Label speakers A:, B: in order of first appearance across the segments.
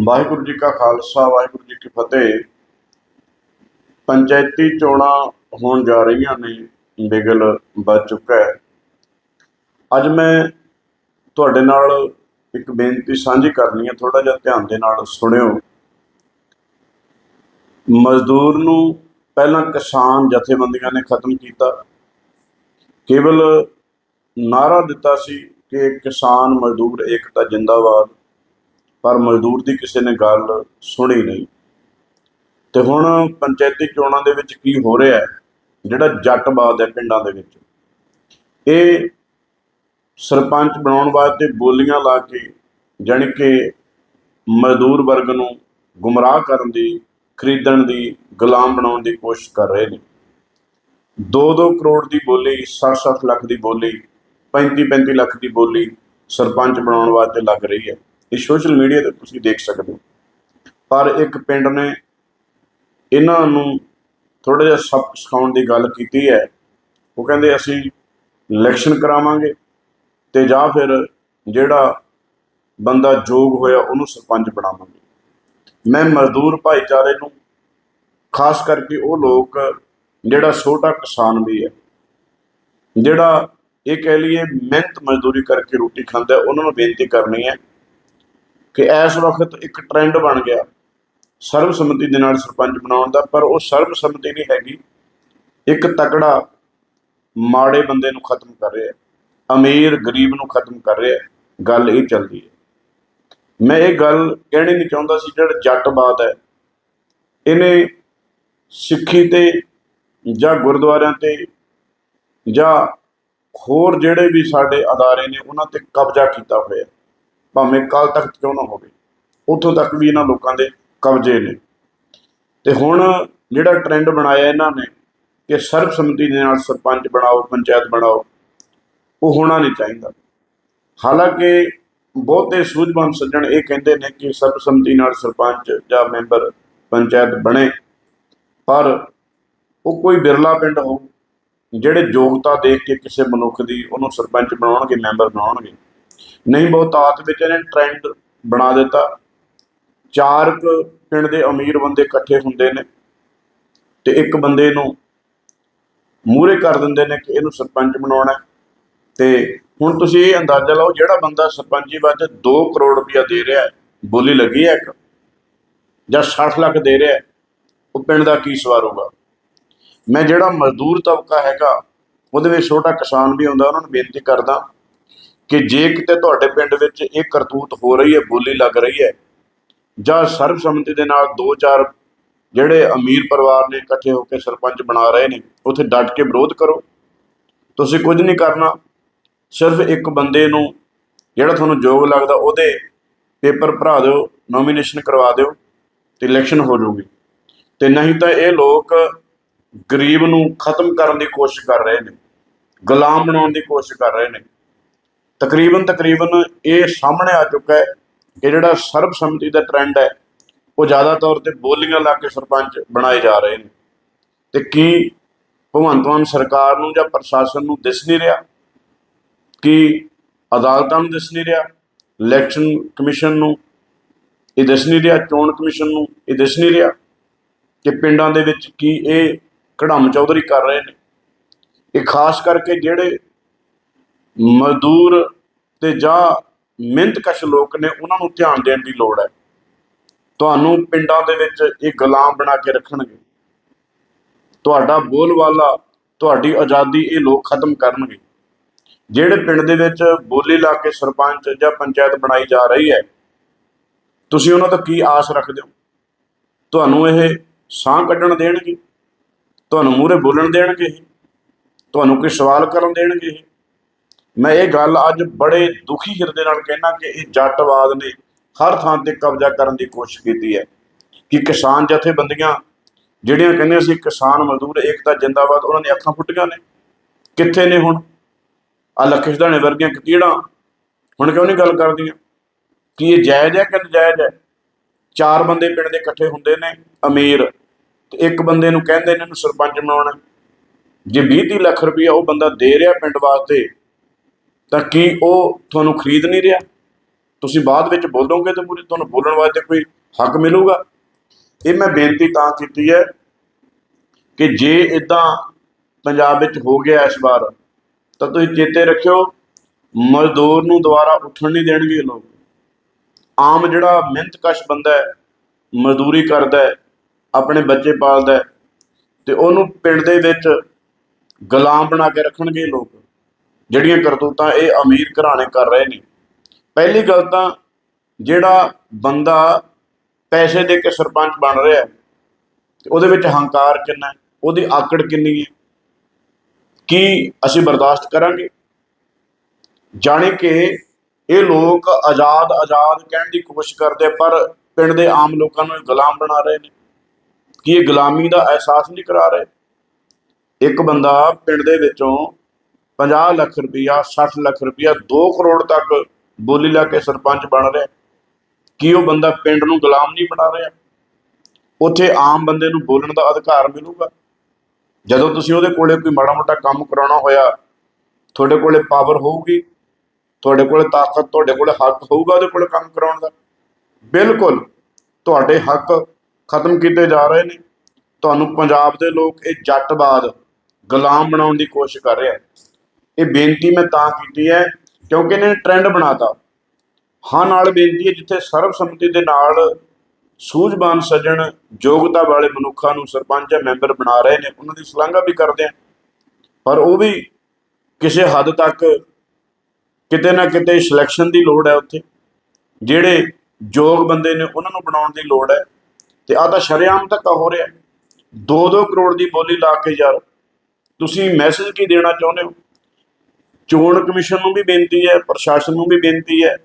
A: ਵਾਹਿਗੁਰੂ ਜੀ ਕਾ ਖਾਲਸਾ, ਵਾਹਿਗੁਰੂ ਜੀ ਕੀ ਫਤਿਹ। ਪੰਚਾਇਤੀ ਚੋਣਾਂ ਹੋਣ ਜਾ ਰਹੀਆਂ ਨੇ, ਬਿਗਲ ਵੱਜ ਚੁੱਕਾ ਹੈ। ਅੱਜ ਮੈਂ ਤੁਹਾਡੇ ਨਾਲ ਇੱਕ ਬੇਨਤੀ ਸਾਂਝੀ ਕਰਨੀ ਹੈ ਥੋੜਾ ਜਿਹਾ ਧਿਆਨ ਦੇ ਨਾਲ ਸੁਣਿਓ। ਮਜ਼ਦੂਰ ਨੂੰ ਪਹਿਲਾਂ ਕਿਸਾਨ ਜਥੇਬੰਦੀਆਂ ਨੇ ਖਤਮ ਕੀਤਾ। ਕੇਵਲ ਨਾਰਾ ਦਿੱਤਾ ਸੀ ਕਿ ਕਿਸਾਨ ਮਜ਼ਦੂਰ ਏਕਤਾ ਜਿੰਦਾਬਾਦ ਪਰ ਮਜ਼ਦੂਰ ਦੀ ਕਿਸੇ ਨੇ ਗੱਲ ਸੁਣੀ ਨਹੀਂ। ਤੇ ਹੁਣ ਪੰਚਾਇਤੀ ਚੋਣਾਂ ਦੇ ਵਿੱਚ ਕੀ ਹੋ ਰਿਹਾ ਹੈ? ਜਿਹੜਾ ਜੱਟਵਾਦ ਹੈ ਪਿੰਡਾਂ ਦੇ ਵਿੱਚ। ਇਹ ਸਰਪੰਚ ਬਣਾਉਣ ਵਾਸਤੇ ਬੋਲੀਆਂ ਲਾ ਕੇ, ਜਾਣੀ ਕਿ ਮਜ਼ਦੂਰ ਵਰਗ ਨੂੰ ਗੁੰਮਰਾਹ ਕਰਨ ਦੀ, ਖਰੀਦਣ ਦੀ, ਗੁਲਾਮ ਬਣਾਉਣ ਦੀ ਕੋਸ਼ਿਸ਼ ਕਰ ਰਹੇ ਨੇ। 2-2 ਕਰੋੜ ਦੀ ਬੋਲੀ 60-60 ਲੱਖ ਦੀ ਬੋਲੀ 35-35 ਲੱਖ ਦੀ ਬੋਲੀ ਸਰਪੰਚ ਬਣਾਉਣ ਵਾਸਤੇ ਲੱਗ ਰਹੀ ਹੈ। ਇਹ ਸੋਸ਼ਲ ਮੀਡੀਆ ਤੇ ਤੁਸੀਂ ਦੇਖ ਸਕਦੇ ਹੋ। ਪਰ ਇੱਕ ਪਿੰਡ ਨੇ ਇਹਨਾਂ ਨੂੰ ਥੋੜਾ ਜਿਹਾ ਸਬਕ ਸਿਖਾਉਣ ਦੀ ਗੱਲ ਕੀਤੀ ਹੈ। ਉਹ ਕਹਿੰਦੇ ਅਸੀਂ ਇਲੈਕਸ਼ਨ ਕਰਾਵਾਂਗੇ ਤੇ ਜਾਂ ਫਿਰ ਜਿਹੜਾ ਬੰਦਾ ਯੋਗ ਹੋਇਆ ਉਹਨੂੰ ਸਰਪੰਚ ਬਣਾਵਾਂਗੇ। ਮੈਂ ਮਜ਼ਦੂਰ ਭਾਈਚਾਰੇ ਨੂੰ ਖਾਸ ਕਰਕੇ ਉਹ ਲੋਕ ਜਿਹੜਾ ਛੋਟਾ ਕਿਸਾਨ ਵੀ ਹੈ, ਜਿਹੜਾ ਇਹ ਕਹਿ ਲਈਏ ਮਿਹਨਤ ਮਜ਼ਦੂਰੀ ਕਰਕੇ ਰੋਟੀ ਖਾਂਦਾ, ਉਹਨਾਂ ਨੂੰ ਬੇਨਤੀ ਕਰਨੀ ਹੈ ਕਿ ਇਸ ਵਕਤ ਇੱਕ ਟ੍ਰੈਂਡ ਬਣ ਗਿਆ। ਸਰਬਸੰਮਤੀ ਦੇ ਨਾਲ ਸਰਪੰਚ ਬਣਾਉਣ ਦਾ, ਪਰ ਉਹ ਸਰਬਸੰਮਤੀ ਨਹੀਂ ਹੈਗੀ। ਇੱਕ ਤਕੜਾ ਮਾੜੇ ਬੰਦੇ ਨੂੰ ਖਤਮ ਕਰ ਰਿਹਾ ਅਮੀਰ ਗਰੀਬ ਨੂੰ ਖਤਮ ਕਰ ਰਿਹਾ ਗੱਲ ਇਹ ਚੱਲਦੀ ਹੈ। ਮੈਂ ਇਹ ਗੱਲ ਕਹਿਣੀ ਨਹੀਂ ਚਾਹੁੰਦਾ ਸੀ, ਜਿਹੜਾ ਜੱਟਵਾਦ ਹੈ। ਇਹਨੇ ਸਿੱਖੀ ਤੇ ਜਾਂ ਗੁਰਦੁਆਰਿਆਂ ਤੇ ਜਾਂ ਹੋਰ ਜਿਹੜੇ ਵੀ ਸਾਡੇ ਅਦਾਰੇ ਨੇ, ਉਹਨਾਂ ਤੇ ਕਬਜ਼ਾ ਕੀਤਾ ਹੋਇਆ। ਭਾਵੇਂ ਕੱਲ ਤੱਕ ਕਿਉਂ ਨਾ ਹੋਵੇ, ਉੱਥੋਂ ਤੱਕ ਵੀ ਇਹਨਾਂ ਲੋਕਾਂ ਦੇ ਕਬਜ਼ੇ ਨੇ। ਤੇ ਹੁਣ ਜਿਹੜਾ ਟ੍ਰੈਂਡ ਬਣਾਇਆ ਇਹਨਾਂ ਨੇ ਕਿ ਸਰਬਸੰਮਤੀ ਦੇ ਨਾਲ ਸਰਪੰਚ ਬਣਾਓ, ਪੰਚਾਇਤ ਬਣਾਓ, ਉਹ ਹੋਣਾ ਨਹੀਂ ਚਾਹੀਦਾ। ਹਾਲਾਂਕਿ ਬਹੁਤੇ ਸੂਝਵਾਨ ਸੱਜਣ ਇਹ ਕਹਿੰਦੇ ਨੇ ਕਿ ਸਰਬਸੰਮਤੀ ਨਾਲ ਸਰਪੰਚ ਜਾਂ ਮੈਂਬਰ ਪੰਚਾਇਤ ਬਣੇ, ਪਰ ਉਹ ਕੋਈ ਬਿਰਲਾ ਪਿੰਡ ਹੋ ਜਿਹੜੇ ਯੋਗਤਾ ਦੇਖ ਕੇ ਕਿਸੇ ਮਨੁੱਖ ਦੀ ਉਹਨੂੰ ਸਰਪੰਚ ਬਣਾਉਣਗੇ, ਮੈਂਬਰ ਬਣਾਉਣਗੇ ਨਹੀਂ, ਬਹੁਤਾਤ ਵਿੱਚ ਇਹਨੇ ਟ੍ਰੈਂਡ ਬਣਾ ਦਿੱਤਾ ਚਾਰ ਕੁ ਪਿੰਡ ਦੇ ਅਮੀਰ ਬੰਦੇ ਇਕੱਠੇ ਹੁੰਦੇ ਨੇ ਤੇ ਇੱਕ ਬੰਦੇ ਨੂੰ ਮੂਹਰੇ ਕਰ ਦਿੰਦੇ ਨੇ ਕਿ ਇਹਨੂੰ ਸਰਪੰਚ ਬਣਾਉਣਾ ਹੈ। ਤੇ ਹੁਣ ਤੁਸੀਂ ਇਹ ਅੰਦਾਜ਼ਾ ਲਾਓ, ਜਿਹੜਾ ਬੰਦਾ ਸਰਪੰਚੀ ਵਾਸਤੇ 2 ਕਰੋੜ ਰੁਪਇਆ ਦੇ ਰਿਹਾ ਬੋਲੀ ਲੱਗੀ ਹੈ ਇੱਕ, ਜਾਂ 60 ਲੱਖ ਦੇ ਰਿਹਾ ਉਹ ਪਿੰਡ ਦਾ ਕੀ ਸਵਾਰੂਗਾ ਮੈਂ ਜਿਹੜਾ ਮਜ਼ਦੂਰ ਤਬਕਾ ਹੈਗਾ, ਉਹਦੇ ਵਿੱਚ ਛੋਟਾ ਕਿਸਾਨ ਵੀ ਹੁੰਦਾ ਉਹਨਾਂ ਨੂੰ ਬੇਨਤੀ ਕਰਦਾ ਕਿ ਜੇ ਕਿਤੇ ਤੁਹਾਡੇ ਪਿੰਡ ਵਿੱਚ ਇਹ ਕਰਤੂਤ ਹੋ ਰਹੀ ਹੈ, ਬੋਲੀ ਲੱਗ ਰਹੀ ਹੈ, ਜਾਂ ਸਰਬਸੰਮਤੀ ਦੇ ਨਾਲ ਦੋ ਚਾਰ ਜਿਹੜੇ ਅਮੀਰ ਪਰਿਵਾਰ ਨੇ ਇਕੱਠੇ ਹੋ ਕੇ ਸਰਪੰਚ ਬਣਾ ਰਹੇ ਨੇ, ਉੱਥੇ ਡਟ ਕੇ ਵਿਰੋਧ ਕਰੋ। ਤੁਸੀਂ ਕੁਝ ਨਹੀਂ ਕਰਨਾ, ਸਿਰਫ ਇੱਕ ਬੰਦੇ ਨੂੰ ਜਿਹੜਾ ਤੁਹਾਨੂੰ ਯੋਗ ਲੱਗਦਾ, ਉਹਦੇ ਪੇਪਰ ਭਰਾ ਦਿਓ ਨੋਮੀਨੇਸ਼ਨ ਕਰਵਾ ਦਿਓ ਤੇ ਇਲੈਕਸ਼ਨ ਹੋ ਜਾਊਗੀ। ਤੇ ਨਹੀਂ ਤਾਂ ਇਹ ਲੋਕ ਗਰੀਬ ਨੂੰ ਖਤਮ ਕਰਨ ਦੀ ਕੋਸ਼ਿਸ਼ ਕਰ ਰਹੇ ਨੇ, ਗੁਲਾਮ ਬਣਾਉਣ ਦੀ ਕੋਸ਼ਿਸ਼ ਕਰ ਰਹੇ ਨੇ। ਤਕਰੀਬਨ ਤਕਰੀਬਨ ਇਹ ਸਾਹਮਣੇ ਆ ਚੁੱਕਾ ਹੈ ਕਿ ਜਿਹੜਾ ਸਰਬਸੰਮਤੀ ਦਾ ਟ੍ਰੈਂਡ ਹੈ, ਉਹ ਜ਼ਿਆਦਾ ਤੌਰ ਤੇ ਬੋਲੀਆਂ ਲਾ ਕੇ ਸਰਪੰਚ ਬਣਾਏ ਜਾ ਰਹੇ ਨੇ। ਤੇ ਕੀ ਭਗਵੰਤ ਮਾਨ ਸਰਕਾਰ ਨੂੰ ਜਾਂ ਪ੍ਰਸ਼ਾਸਨ ਨੂੰ ਦਿਸ ਨਹੀਂ ਰਿਹਾ? ਕਿ ਅਦਾਲਤਾਂ ਨੂੰ ਦਿਸ ਨਹੀਂ ਰਿਹਾ? ਇਲੈਕਸ਼ਨ ਕਮਿਸ਼ਨ ਨੂੰ ਇਹ ਦਿਸ ਨਹੀਂ ਰਿਹਾ? ਚੋਣ ਕਮਿਸ਼ਨ ਨੂੰ ਇਹ ਦਿਸ ਨਹੀਂ ਰਿਹਾ? ਕਿ ਪਿੰਡਾਂ ਦੇ ਵਿੱਚ ਕੀ ਇਹ ਕੜਮ ਚੌਧਰੀ ਕਰ ਰਹੇ ਨੇ? ਇਹ ਖਾਸ ਕਰਕੇ ਜਿਹੜੇ ਮਜ਼ਦੂਰ ਤੇ ਜਾਂ ਮਿਹਨਤਕਸ਼ ਲੋਕ ਨੇ ਉਹਨਾਂ ਨੂੰ ਧਿਆਨ ਦੇਣ ਦੀ ਲੋੜ ਹੈ। ਤੁਹਾਨੂੰ ਪਿੰਡਾਂ ਦੇ ਵਿੱਚ ਇਹ ਗੁਲਾਮ ਬਣਾ ਕੇ ਰੱਖਣਗੇ। ਤੁਹਾਡਾ ਬੋਲਵਾਲਾ ਤੁਹਾਡੀ ਆਜ਼ਾਦੀ ਇਹ ਲੋਕ ਖਤਮ ਕਰਨਗੇ। ਜਿਹੜੇ ਪਿੰਡ ਦੇ ਵਿੱਚ ਬੋਲੀ ਲਾ ਕੇ ਸਰਪੰਚ ਜਾਂ ਪੰਚਾਇਤ ਬਣਾਈ ਜਾ ਰਹੀ ਹੈ, ਤੁਸੀਂ ਉਹਨਾਂ ਤੋਂ ਕੀ ਆਸ ਰੱਖਦੇ ਹੋ? ਤੁਹਾਨੂੰ ਇਹ ਸਾਹ ਕੱਢਣ ਦੇਣਗੇ? ਤੁਹਾਨੂੰ ਮੂਹਰੇ ਬੋਲਣ ਦੇਣਗੇ? ਤੁਹਾਨੂੰ ਕੋਈ ਸਵਾਲ ਕਰਨ ਦੇਣਗੇ? ਇਹ? ਮੈਂ ਇਹ ਗੱਲ ਅੱਜ ਬੜੇ ਦੁਖੀ ਹਿਰਦੇ ਨਾਲ ਕਹਿਣਾ ਕਿ ਇਹ ਜੱਟਵਾਦ ਨੇ ਹਰ ਥਾਂ ਤੇ ਕਬਜ਼ਾ ਕਰਨ ਦੀ ਕੋਸ਼ਿਸ਼ ਕੀਤੀ ਹੈ ਕਿ ਕਿਸਾਨ ਜਥੇਬੰਦੀਆਂ ਜਿਹੜੀਆਂ ਕਹਿੰਦੇ ਅਸੀਂ ਕਿਸਾਨ ਮਜ਼ਦੂਰ, ਏਕਤਾ, ਜਿੰਦਾਬਾਦ, ਉਹਨਾਂ ਦੀਆਂ ਅੱਖਾਂ ਫੁੱਟੀਆਂ ਨੇ। ਕਿੱਥੇ ਨੇ ਹੁਣ? ਆ ਲਖਿਸ਼ਦਾਣੇ ਵਰਗੀਆਂ ਕਤੀੜਾਂ ਹੁਣ ਕਿਉਂ ਨਹੀਂ ਗੱਲ ਕਰਦੀਆਂ? ਕਿ ਇਹ ਜਾਇਜ਼ ਹੈ ਕਿ ਨਜਾਇਜ਼ ਹੈ? ਚਾਰ ਬੰਦੇ ਪਿੰਡ ਦੇ ਇਕੱਠੇ ਹੁੰਦੇ ਨੇ, ਅਮੀਰ। ਤੇ ਇੱਕ ਬੰਦੇ ਨੂੰ ਕਹਿੰਦੇ ਨੇ ਇਹਨੂੰ ਸਰਪੰਚ ਬਣਾਉਣਾ। ਜੇ 20 30 ਲੱਖ ਰੁਪਇਆ ਉਹ ਬੰਦਾ ਦੇ ਰਿਹਾ ਪਿੰਡ ਵਾਸਤੇ ਤਾਂ ਕੀ ਉਹ ਤੁਹਾਨੂੰ ਖਰੀਦ ਨਹੀਂ ਰਿਹਾ? ਤੁਸੀਂ ਬਾਅਦ ਵਿੱਚ ਬੋਲੋਗੇ ਤੇ ਪੂਰੀ ਤੁਹਾਨੂੰ ਬੋਲਣ ਵਾਸਤੇ ਕੋਈ ਹੱਕ ਮਿਲੂਗਾ? ਇਹ ਮੈਂ ਬੇਨਤੀ ਤਾਂ ਕੀਤੀ ਹੈ ਕਿ ਜੇ ਇਦਾਂ ਪੰਜਾਬ ਵਿੱਚ ਹੋ ਗਿਆ ਇਸ ਵਾਰ, ਤਾਂ ਤੁਸੀਂ ਚੇਤੇ ਰੱਖਿਓ, ਮਜ਼ਦੂਰ ਨੂੰ ਦੁਬਾਰਾ ਉੱਠਣ ਨਹੀਂ ਦੇਣਗੇ ਇਹ ਲੋਕ। ਆਮ ਜਿਹੜਾ ਮਿਹਨਤਕਸ਼ ਬੰਦਾ ਹੈ, ਮਜ਼ਦੂਰੀ ਕਰਦਾ ਹੈ, ਆਪਣੇ ਬੱਚੇ ਪਾਲਦਾ ਹੈ, ਤੇ ਉਹਨੂੰ ਪਿੰਡ ਦੇ ਵਿੱਚ ਗੁਲਾਮ ਬਣਾ ਕੇ ਰੱਖਣਗੇ ਲੋਕ। ਜਿਹੜੀਆਂ ਕਰਤੂਤਾਂ ਇਹ ਅਮੀਰ ਘਰਾਣੇ ਕਰ ਰਹੇ ਨੇ। ਪਹਿਲੀ ਗੱਲ ਤਾਂ ਜਿਹੜਾ ਬੰਦਾ ਪੈਸੇ ਦੇ ਕੇ ਸਰਪੰਚ ਬਣ ਰਿਹਾ ਹੈ, ਉਹਦੇ ਵਿੱਚ ਹੰਕਾਰ ਕਿੰਨਾ ਹੈ ਉਹਦੀ ਆਕੜ ਕਿੰਨੀ ਹੈ ਕੀ ਅਸੀਂ ਬਰਦਾਸ਼ਤ ਕਰਾਂਗੇ? ਜਾਣੇ ਕਿ ਇਹ ਲੋਕ ਆਜ਼ਾਦ ਆਜ਼ਾਦ ਕਹਿਣ ਦੀ ਕੋਸ਼ਿਸ਼ ਕਰਦੇ ਪਰ ਪਿੰਡ ਦੇ ਆਮ ਲੋਕਾਂ ਨੂੰ ਇਹ ਗੁਲਾਮ ਬਣਾ ਰਹੇ ਨੇ। ਕੀ ਇਹ ਗੁਲਾਮੀ ਦਾ ਅਹਿਸਾਸ ਨਹੀਂ ਕਰਾ ਰਹੇ? ਇੱਕ ਬੰਦਾ ਪਿੰਡ ਦੇ ਵਿੱਚੋਂ 50 ਲੱਖ ਰੁਪਈਆ 60 ਲੱਖ ਰੁਪਈਆ 2 ਕਰੋੜ ਤੱਕ ਬੋਲੀ ਲਾ ਕੇ ਸਰਪੰਚ ਬਣ ਰਿਹਾ। ਕੀ ਉਹ ਬੰਦਾ ਪਿੰਡ ਨੂੰ ਗੁਲਾਮ ਨਹੀਂ ਬਣਾ ਰਿਹਾ? ਉੱਥੇ ਆਮ ਬੰਦੇ ਨੂੰ ਬੋਲਣ ਦਾ ਅਧਿਕਾਰ ਮਿਲੂਗਾ? ਜਦੋਂ ਤੁਸੀਂ ਉਹਦੇ ਕੋਲੇ ਕੋਈ ਮਾੜਾ ਮੋਟਾ ਕੰਮ ਕਰਾਉਣਾ ਹੋਇਆ, ਤੁਹਾਡੇ ਕੋਲੇ ਪਾਵਰ ਹੋਊਗੀ? ਤੁਹਾਡੇ ਕੋਲੇ ਤਾਕਤ, ਤੁਹਾਡੇ ਕੋਲੇ ਹੱਕ ਹੋਊਗਾ ਉਹਦੇ ਕੋਲੇ ਕੰਮ ਕਰਾਉਣ ਦਾ? ਬਿਲਕੁਲ, ਤੁਹਾਡੇ ਹੱਕ ਖਤਮ ਕੀਤੇ ਜਾ ਰਹੇ ਨੇ। ਤੁਹਾਨੂੰ ਪੰਜਾਬ ਦੇ ਲੋਕ ਇਹ ਜੱਟਵਾਦ, ਗੁਲਾਮ ਬਣਾਉਣ ਦੀ ਕੋਸ਼ਿਸ਼ ਕਰ ਰਹੇ ਆ। ਇਹ ਬੇਨਤੀ ਮੈਂ ਤਾਂ ਕੀਤੀ ਹੈ ਕਿਉਂਕਿ ਇਹਨਾਂ ਨੇ ਟ੍ਰੈਂਡ ਬਣਾਤਾ। ਹਾਂ, ਨਾਲ ਬੇਨਤੀ ਹੈ ਜਿੱਥੇ ਸਰਬਸੰਮਤੀ ਦੇ ਨਾਲ ਸੂਝਵਾਨ ਸੱਜਣ, ਯੋਗਤਾ ਵਾਲੇ ਮਨੁੱਖਾਂ ਨੂੰ ਸਰਪੰਚ ਜਾਂ ਮੈਂਬਰ ਬਣਾ ਰਹੇ ਨੇ, ਉਹਨਾਂ ਦੀ ਸ਼ਲਾਘਾ ਵੀ ਕਰਦੇ ਆ। ਪਰ ਉਹ ਵੀ ਕਿਸੇ ਹੱਦ ਤੱਕ ਕਿਤੇ ਨਾ ਕਿਤੇ ਸਿਲੈਕਸ਼ਨ ਦੀ ਲੋੜ ਹੈ ਉੱਥੇ। ਜਿਹੜੇ ਯੋਗ ਬੰਦੇ ਨੇ, ਉਹਨਾਂ ਨੂੰ ਬਣਾਉਣ ਦੀ ਲੋੜ ਹੈ। ਤੇ ਆ ਤਾਂ ਸ਼ਰੇਆਮ ਧੱਕਾ ਹੋ ਰਿਹਾ। 2-2 ਕਰੋੜ ਦੀ ਬੋਲੀ ਲਾ ਕੇ ਯਾਰ, ਤੁਸੀਂ ਮੈਸੇਜ ਕੀ ਦੇਣਾ ਚਾਹੁੰਦੇ ਹੋ? ਚੋਣ ਕਮਿਸ਼ਨ ਨੂੰ ਵੀ ਬੇਨਤੀ ਹੈ, ਪ੍ਰਸ਼ਾਸਨ ਨੂੰ ਵੀ ਬੇਨਤੀ ਹੈ।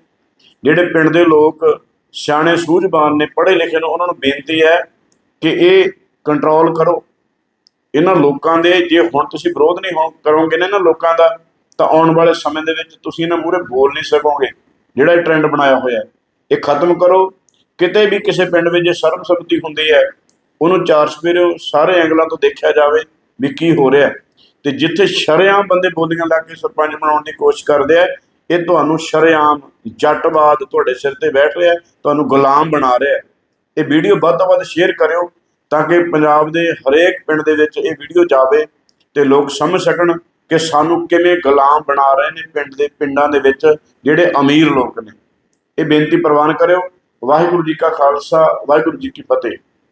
A: ਜਿਹੜੇ ਪਿੰਡ ਦੇ ਲੋਕ ਸਿਆਣੇ ਸੂਝਵਾਨ ਨੇ, ਪੜ੍ਹੇ ਲਿਖੇ ਨੇ, ਉਹਨਾਂ ਨੂੰ ਬੇਨਤੀ ਹੈ ਕਿ ਇਹ ਕੰਟਰੋਲ ਕਰੋ। ਇਹਨਾਂ ਲੋਕਾਂ ਦੇ ਜੇ ਹੁਣ ਤੁਸੀਂ ਵਿਰੋਧ ਨਹੀਂ ਹੋ, ਕਰੋਗੇ ਨਾ ਇਹਨਾਂ ਲੋਕਾਂ ਦਾ, ਤਾਂ ਆਉਣ ਵਾਲੇ ਸਮੇਂ ਦੇ ਵਿੱਚ ਤੁਸੀਂ ਇਹਨਾਂ ਮੂਹਰੇ ਬੋਲ ਨਹੀਂ ਸਕੋਗੇ। ਜਿਹੜਾ ਇਹ ਟ੍ਰੈਂਡ ਬਣਾਇਆ ਹੋਇਆ ਇਹ ਖਤਮ ਕਰੋ। ਕਿਤੇ ਵੀ ਕਿਸੇ ਪਿੰਡ ਵਿੱਚ ਜੇ ਸਰਬਸੰਮਤੀ ਹੁੰਦੀ ਹੈ, ਉਹਨੂੰ ਚਾਰ ਸਵੇਰੇ ਸਾਰੇ ਐਂਗਲਾਂ ਤੋਂ ਦੇਖਿਆ ਜਾਵੇ ਵੀ ਕੀ ਹੋ ਰਿਹਾ ਹੈ। ਤੇ ਜਿੱਥੇ ਸ਼ਰੇਆਮ ਬੰਦੇ ਬੋਲੀਆਂ ਲਾ ਕੇ ਸਰਪੰਚ ਬਣਾਉਣ ਦੀ ਕੋਸ਼ਿਸ਼ ਕਰਦੇ ਆ, ਇਹ ਤੁਹਾਨੂੰ ਸ਼ਰੇਆਮ ਜੱਟਵਾਦ ਤੁਹਾਡੇ ਸਿਰ ਤੇ ਬੈਠ ਰਿਹਾ, ਤੁਹਾਨੂੰ ਗੁਲਾਮ ਬਣਾ ਰਿਹਾ। ਇਹ ਵੀਡੀਓ ਵੱਧ ਤੋਂ ਵੱਧ ਸ਼ੇਅਰ ਕਰਿਓ ਤਾਂ ਕਿ ਪੰਜਾਬ ਦੇ ਹਰੇਕ ਪਿੰਡ ਦੇ ਵਿੱਚ ਇਹ ਵੀਡੀਓ ਜਾਵੇ ਤੇ ਲੋਕ ਸਮਝ ਸਕਣ ਕਿ ਸਾਨੂੰ ਕਿਵੇਂ ਗੁਲਾਮ ਬਣਾ ਰਹੇ ਨੇ ਪਿੰਡ ਦੇ ਪਿੰਡਾਂ ਦੇ ਵਿੱਚ ਜਿਹੜੇ ਅਮੀਰ ਲੋਕ ਨੇ। ਇਹ ਬੇਨਤੀ ਪ੍ਰਵਾਨ ਕਰਿਓ। ਵਾਹਿਗੁਰੂ ਜੀ ਕਾ ਖਾਲਸਾ, ਵਾਹਿਗੁਰੂ ਜੀ ਕੀ ਫਤਿਹ।